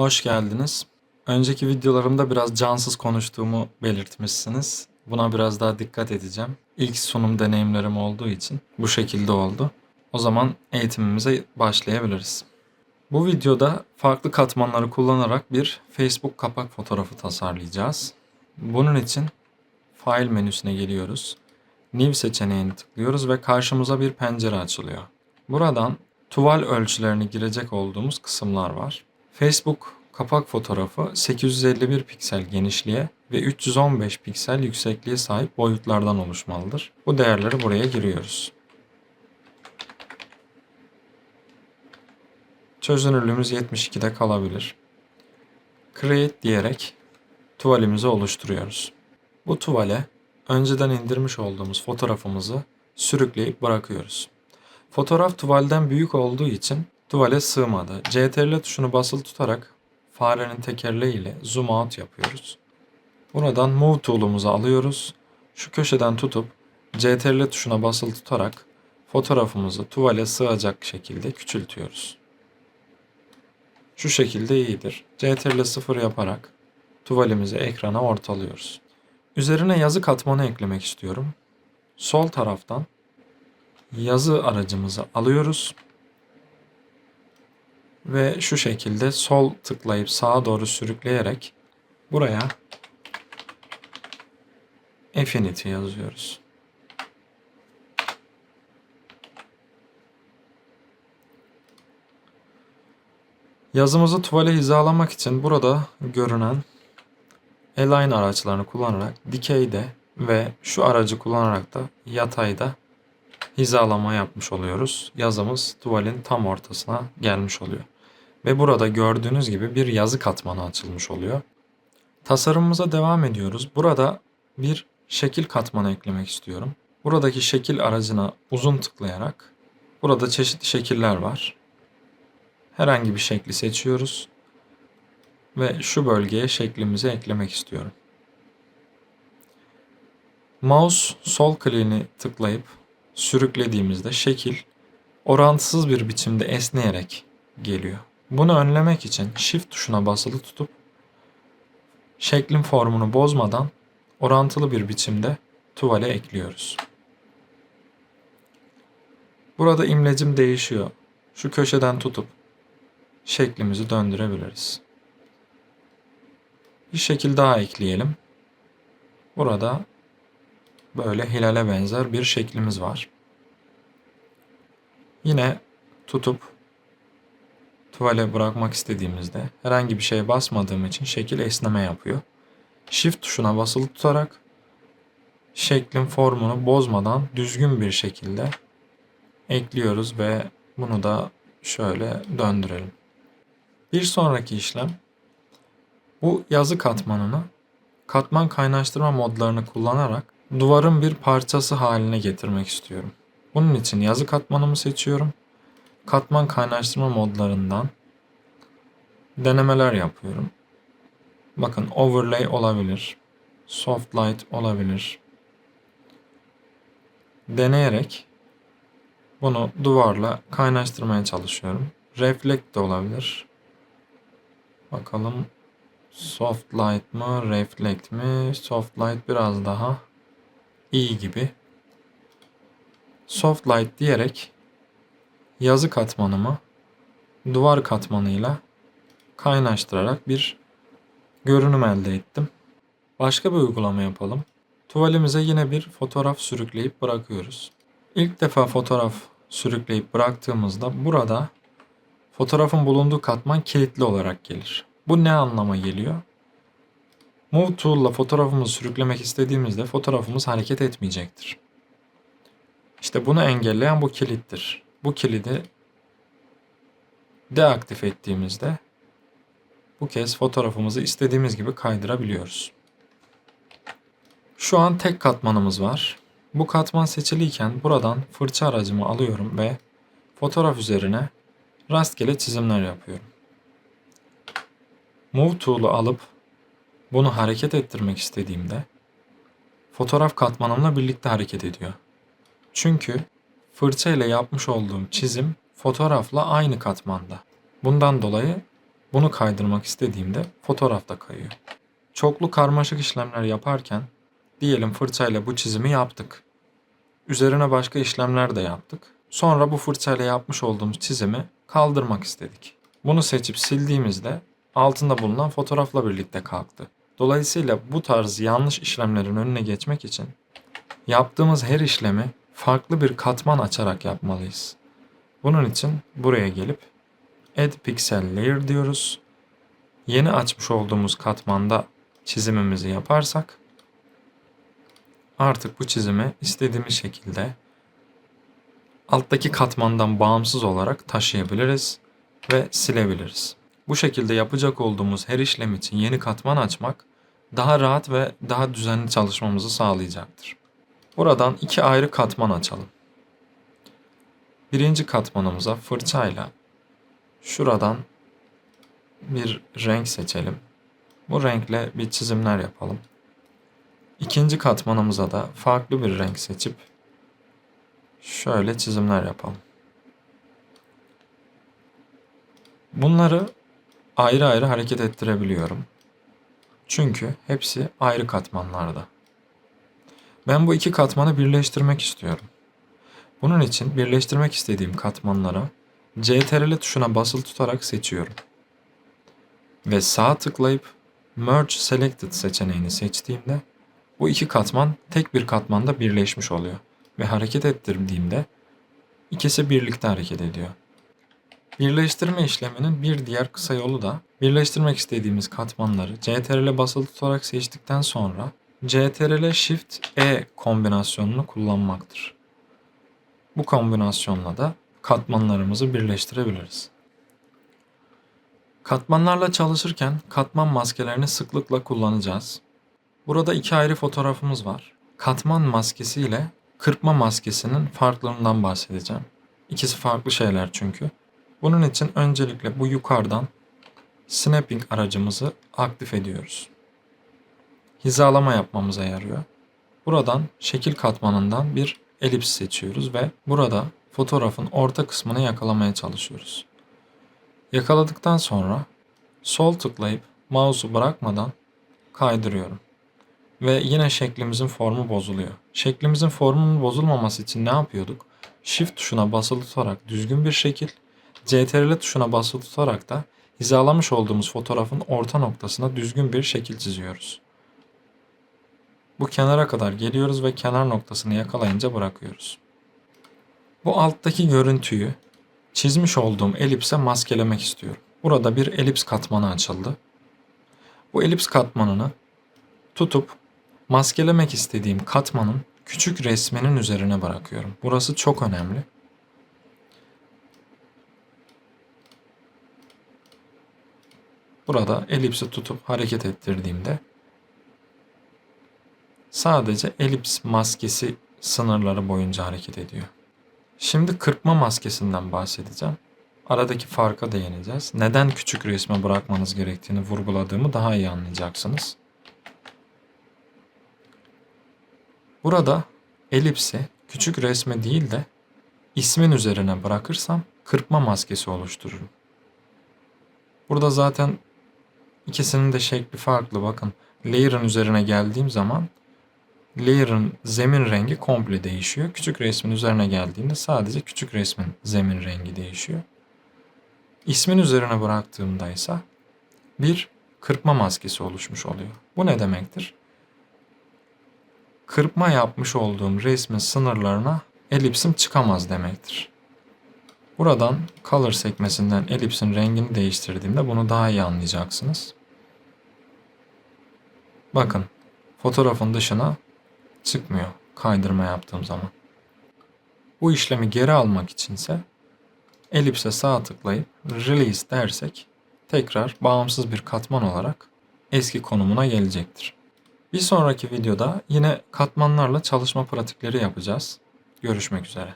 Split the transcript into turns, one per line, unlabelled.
Hoş geldiniz. Önceki videolarımda biraz cansız konuştuğumu belirtmişsiniz. Buna biraz daha dikkat edeceğim. İlk sunum deneyimlerim olduğu için bu şekilde oldu. O zaman eğitimimize başlayabiliriz. Bu videoda farklı katmanları kullanarak bir Facebook kapak fotoğrafı tasarlayacağız. Bunun için File menüsüne geliyoruz. New seçeneğini tıklıyoruz ve karşımıza bir pencere açılıyor. Buradan tuval ölçülerini girecek olduğumuz kısımlar var. Facebook kapak fotoğrafı 851 piksel genişliğe ve 315 piksel yüksekliğe sahip boyutlardan oluşmalıdır. Bu değerleri buraya giriyoruz. Çözünürlüğümüz 72'de kalabilir. Create diyerek tuvalimizi oluşturuyoruz. Bu tuvale önceden indirmiş olduğumuz fotoğrafımızı sürükleyip bırakıyoruz. Fotoğraf tuvalden büyük olduğu için tuvale sığmadı. CTRL tuşunu basılı tutarak farenin tekerleğiyle zoom out yapıyoruz. Buradan move tool'umuzu alıyoruz. Şu köşeden tutup CTRL tuşuna basılı tutarak fotoğrafımızı tuvale sığacak şekilde küçültüyoruz. Şu şekilde iyidir. CTRL 0 yaparak tuvalimizi ekrana ortalıyoruz. Üzerine yazı katmanı eklemek istiyorum. Sol taraftan yazı aracımızı alıyoruz. Ve şu şekilde sol tıklayıp sağa doğru sürükleyerek buraya Affinity yazıyoruz. Yazımızı tuvale hizalamak için burada görünen Align araçlarını kullanarak dikeyde ve şu aracı kullanarak da yatayda hizalama yapmış oluyoruz. Yazımız tuvalin tam ortasına gelmiş oluyor. Ve burada gördüğünüz gibi bir yazı katmanı açılmış oluyor. Tasarımımıza devam ediyoruz. Burada bir şekil katmanı eklemek istiyorum. Buradaki şekil aracına uzun tıklayarak burada çeşitli şekiller var. Herhangi bir şekli seçiyoruz ve şu bölgeye şeklimizi eklemek istiyorum. Mouse sol kliğini tıklayıp sürüklediğimizde şekil orantısız bir biçimde esneyerek geliyor. Bunu önlemek için Shift tuşuna basılı tutup şeklin formunu bozmadan orantılı bir biçimde tuvale ekliyoruz. Burada imlecim değişiyor. Şu köşeden tutup şeklimizi döndürebiliriz. Bir şekil daha ekleyelim. Burada böyle hilale benzer bir şeklimiz var. Yine tutup tuvale bırakmak istediğimizde herhangi bir şeye basmadığım için şekil esneme yapıyor. Shift tuşuna basılı tutarak şeklin formunu bozmadan düzgün bir şekilde ekliyoruz ve bunu da şöyle döndürelim. Bir sonraki işlem bu yazı katmanını katman kaynaştırma modlarını kullanarak duvarın bir parçası haline getirmek istiyorum. Bunun için yazı katmanımı seçiyorum. Katman kaynaştırma modlarından denemeler yapıyorum. Bakın overlay olabilir. Soft light olabilir. Deneyerek bunu duvarla kaynaştırmaya çalışıyorum. Reflect de olabilir. Bakalım Soft light mı, reflect mi? Soft light biraz daha iyi gibi. Soft light diyerek yazı katmanımı duvar katmanıyla kaynaştırarak bir görünüm elde ettim. Başka bir uygulama yapalım. Tuvalimize yine bir fotoğraf sürükleyip bırakıyoruz. İlk defa fotoğraf sürükleyip bıraktığımızda burada fotoğrafın bulunduğu katman kilitli olarak gelir. Bu ne anlama geliyor? Move Tool ile fotoğrafımızı sürüklemek istediğimizde fotoğrafımız hareket etmeyecektir. İşte bunu engelleyen bu kilittir. Bu kilidi deaktif ettiğimizde bu kez fotoğrafımızı istediğimiz gibi kaydırabiliyoruz. Şu an tek katmanımız var. Bu katman seçiliyken buradan fırça aracımı alıyorum ve fotoğraf üzerine rastgele çizimler yapıyorum. Move tool'u alıp bunu hareket ettirmek istediğimde fotoğraf katmanımla birlikte hareket ediyor. Çünkü fırça ile yapmış olduğum çizim fotoğrafla aynı katmanda. Bundan dolayı Bunu kaydırmak istediğimde fotoğrafta kayıyor. Çoklu karmaşık işlemler yaparken diyelim fırçayla bu çizimi yaptık. Üzerine başka işlemler de yaptık. Sonra bu fırçayla yapmış olduğumuz çizimi kaldırmak istedik. Bunu seçip sildiğimizde altında bulunan fotoğrafla birlikte kalktı. Dolayısıyla bu tarz yanlış işlemlerin önüne geçmek için yaptığımız her işlemi farklı bir katman açarak yapmalıyız. Bunun için buraya gelip Add Pixel Layer diyoruz. Yeni açmış olduğumuz katmanda çizimimizi yaparsak artık bu çizimi istediğimiz şekilde alttaki katmandan bağımsız olarak taşıyabiliriz ve silebiliriz. Bu şekilde yapacak olduğumuz her işlem için yeni katman açmak daha rahat ve daha düzenli çalışmamızı sağlayacaktır. Buradan iki ayrı katman açalım. Birinci katmanımıza fırçayla şuradan bir renk seçelim. Bu renkle bir çizimler yapalım. İkinci katmanımıza da farklı bir renk seçip şöyle çizimler yapalım. Bunları ayrı ayrı hareket ettirebiliyorum. Çünkü hepsi ayrı katmanlarda. Ben bu iki katmanı birleştirmek istiyorum. Bunun için birleştirmek istediğim katmanlara CTRL tuşuna basılı tutarak seçiyorum. Ve sağ tıklayıp Merge Selected seçeneğini seçtiğimde bu iki katman tek bir katmanda birleşmiş oluyor. Ve hareket ettirdiğimde ikisi birlikte hareket ediyor. Birleştirme işleminin bir diğer kısa yolu da birleştirmek istediğimiz katmanları CTRL basılı tutarak seçtikten sonra CTRL Shift E kombinasyonunu kullanmaktır. Bu kombinasyonla da katmanlarımızı birleştirebiliriz. Katmanlarla çalışırken katman maskelerini sıklıkla kullanacağız. Burada iki ayrı fotoğrafımız var. Katman maskesi ile kırpma maskesinin farklarından bahsedeceğim. İkisi farklı şeyler çünkü. Bunun için öncelikle bu yukarıdan snapping aracımızı aktif ediyoruz. Hizalama yapmamıza yarıyor. Buradan şekil katmanından bir elips seçiyoruz ve burada fotoğrafın orta kısmını yakalamaya çalışıyoruz. Yakaladıktan sonra sol tıklayıp mouse'u bırakmadan kaydırıyorum. Ve yine şeklimizin formu bozuluyor. Şeklimizin formunun bozulmaması için ne yapıyorduk? Shift tuşuna basılı tutarak düzgün bir şekil, CTRL tuşuna basılı tutarak da hizalamış olduğumuz fotoğrafın orta noktasına düzgün bir şekil çiziyoruz. Bu kenara kadar geliyoruz ve kenar noktasını yakalayınca bırakıyoruz. Bu alttaki görüntüyü çizmiş olduğum elipse maskelemek istiyorum. Burada bir elips katmanı açıldı. Bu elips katmanını tutup maskelemek istediğim katmanın küçük resminin üzerine bırakıyorum. Burası çok önemli. Burada elipsi tutup hareket ettirdiğimde sadece elips maskesi sınırları boyunca hareket ediyor. Şimdi kırpma maskesinden bahsedeceğim. Aradaki farka değineceğiz. Neden küçük resme bırakmanız gerektiğini vurguladığımı daha iyi anlayacaksınız. Burada elipsi küçük resme değil de ismin üzerine bırakırsam kırpma maskesi oluştururum. Burada zaten ikisinin de şekli farklı. Bakın layer'ın üzerine geldiğim zaman layer'ın zemin rengi komple değişiyor. Küçük resmin üzerine geldiğinde sadece küçük resmin zemin rengi değişiyor. İsmin üzerine bıraktığımda ise bir kırpma maskesi oluşmuş oluyor. Bu ne demektir? Kırpma yapmış olduğum resmin sınırlarına elipsim çıkamaz demektir. Buradan color sekmesinden elipsin rengini değiştirdiğimde bunu daha iyi anlayacaksınız. Bakın fotoğrafın dışına çıkmıyor kaydırma yaptığım zaman. Bu işlemi geri almak içinse elipse sağ tıklayıp release dersek tekrar bağımsız bir katman olarak eski konumuna gelecektir. Bir sonraki videoda yine katmanlarla çalışma pratikleri yapacağız. Görüşmek üzere.